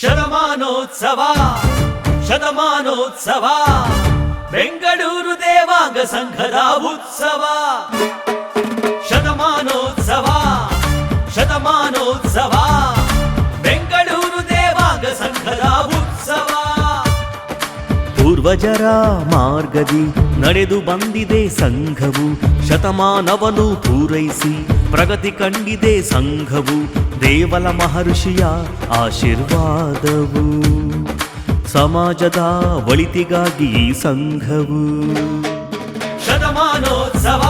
ಶತಮಾನೋತ್ಸವ ಶತಮಾನೋತ್ಸವ, ಬೆಂಗಳೂರು ದೇವಾಂಗ ಸಂಘದ ಉತ್ಸವ. ಶತಮಾನೋತ್ಸವ ಶತಮಾನೋತ್ಸವ, ಬೆಂಗಳೂರು ದೇವಾಂಗ ಸಂಘದ ಉತ್ಸವ. ಪೂರ್ವಜರ ಮಾರ್ಗದಿ ನಡೆದು ಬಂದಿದೆ ಸಂಘವು ಶತಮಾನವನು ಪೂರೈಸಿ ಪ್ರಗತಿ ಕಂಡಿದೆ ಸಂಘವು ದೇವಲ ಮಹರ್ಷಿಯ ಆಶೀರ್ವಾದವು. ಸಮಾಜದ ಒಳಿತಿಗಾಗಿ ಈ ಸಂಘವು. ಶತಮಾನೋತ್ಸವ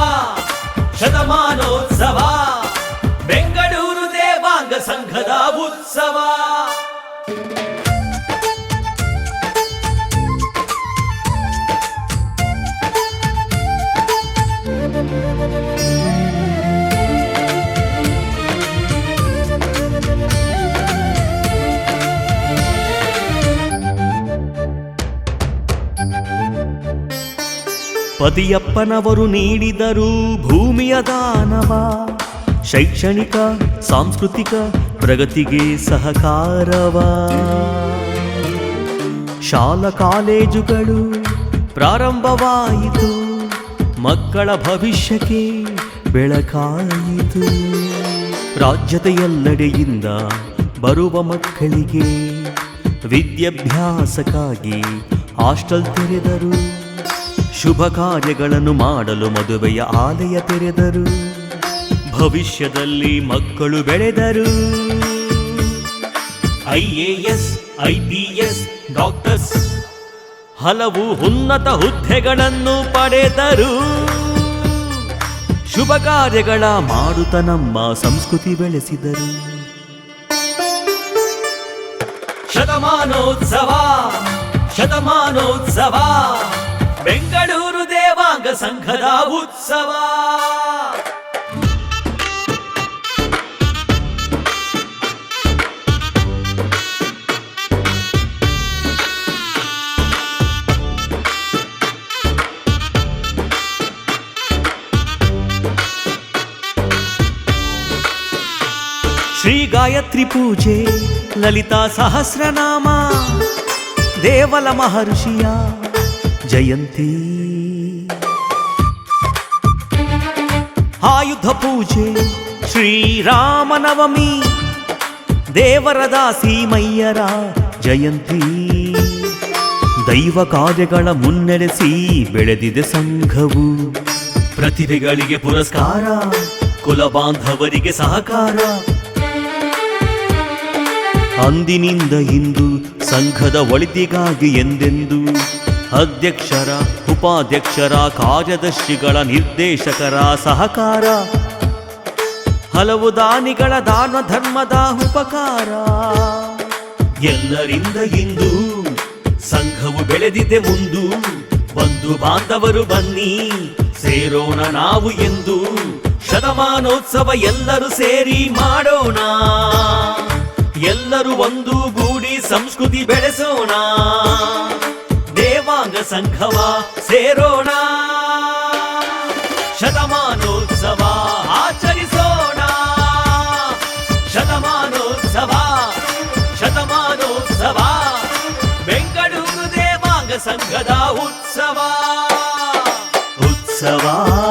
ಶತಮಾನೋತ್ಸವ ಬೆಂಗಳೂರು ದೇವಾಂಗ ಸಂಘದ ಉತ್ಸವ. ಪತಿಯಪ್ಪನವರು ನೀಡಿದರು ಭೂಮಿಯ ದಾನವ. ಶೈಕ್ಷಣಿಕ, ಸಾಂಸ್ಕೃತಿಕ ಪ್ರಗತಿಗೆ ಸಹಕಾರವ. ಶಾಲಾ ಕಾಲೇಜುಗಳು ಪ್ರಾರಂಭವಾಯಿತು. ಮಕ್ಕಳ ಭವಿಷ್ಯಕ್ಕೆ ಬೆಳಕಾಯಿತು. ರಾಜ್ಯದ ಎಲ್ಲೆಡೆಯಿಂದ ಬರುವ ಮಕ್ಕಳಿಗೆ ವಿದ್ಯಾಭ್ಯಾಸಕ್ಕಾಗಿ ಹಾಸ್ಟೆಲ್ ತೆರೆದರು. ಶುಭ ಕಾರ್ಯಗಳನ್ನು ಮಾಡಲು ಮದುವೆಯ ಆಲಯ ತೆರೆದರು. ಭವಿಷ್ಯದಲ್ಲಿ ಮಕ್ಕಳು ಬೆಳೆದರು. ಐಎಎಸ್ ಐಪಿಎಸ್ ಡಾಕ್ಟರ್ಸ್ ಹಲವು ಉನ್ನತ ಹುದ್ದೆಗಳನ್ನು ಪಡೆದರು. ಶುಭ ಕಾರ್ಯಗಳ ಮಾಡುತ್ತ ನಮ್ಮ ಸಂಸ್ಕೃತಿ ಬೆಳೆಸಿದರು. ಶತಮಾನೋತ್ಸವ ಶತಮಾನೋತ್ಸವ. ಬೆಂಗಳೂರು ದೇವಾಂಗ ಸಂಘದ ಉತ್ಸವ. ಶ್ರೀ ಗಾಯತ್ರಿ ಪೂಜೆ ಲಲಿತಾ ಸಹಸ್ರನಾಮ ದೇವಲ ಮಹರ್ಷಿಯ ಜಯಂತಿ. ಆಯುಧ ಪೂಜೆ ಶ್ರೀರಾಮನವಮಿ ದೇವರ ದಾಸಿ ಮಯ್ಯರ ಜಯಂತಿ. ದೈವ ಕಾರ್ಯಗಳ ಮುನ್ನಡೆಸಿ ಬೆಳೆದಿದೆ ಸಂಘವು. ಪ್ರತಿಭೆಗಳಿಗೆ ಪುರಸ್ಕಾರ, ಕುಲ ಬಾಂಧವರಿಗೆ ಸಹಕಾರ. ಅಂದಿನಿಂದ ಇಂದು ಸಂಘದ ಒಳಿತಿಗಾಗಿ ಎಂದೆಂದು ಅಧ್ಯಕ್ಷರ, ಉಪಾಧ್ಯಕ್ಷರ, ಕಾರ್ಯದರ್ಶಿಗಳ ನಿರ್ದೇಶಕರ ಸಹಕಾರ. ಹಲವು ದಾನಿಗಳ ದಾನ ಧರ್ಮದ ಉಪಕಾರ. ಎಲ್ಲರಿಂದ ಇಂದು ಸಂಘವು ಬೆಳೆದಿದೆ ಮುಂದು. ಬಂಧು ಬಾಂಧವರು ಬನ್ನಿ, ಸೇರೋಣ ನಾವು ಎಂದು ಶತಮಾನೋತ್ಸವ ಎಲ್ಲರೂ ಸೇರಿ ಮಾಡೋಣ. ಎಲ್ಲರೂ ಒಂದು ಗೂಡಿ ಸಂಸ್ಕೃತಿ ಬೆಳೆಸೋಣ. ದೇವಾಂಗ ಸಂಘವ ಸೇರೋಣ. ಶತಮಾನೋತ್ಸವ ಆಚರಿಸೋಣ. ಶತಮಾನೋತ್ಸವ ಶತಮಾನೋತ್ಸವ. ಬೆಂಗಳೂರು ದೇವಾಂಗ ಸಂಘದ ಉತ್ಸವ. ಉತ್ಸವ.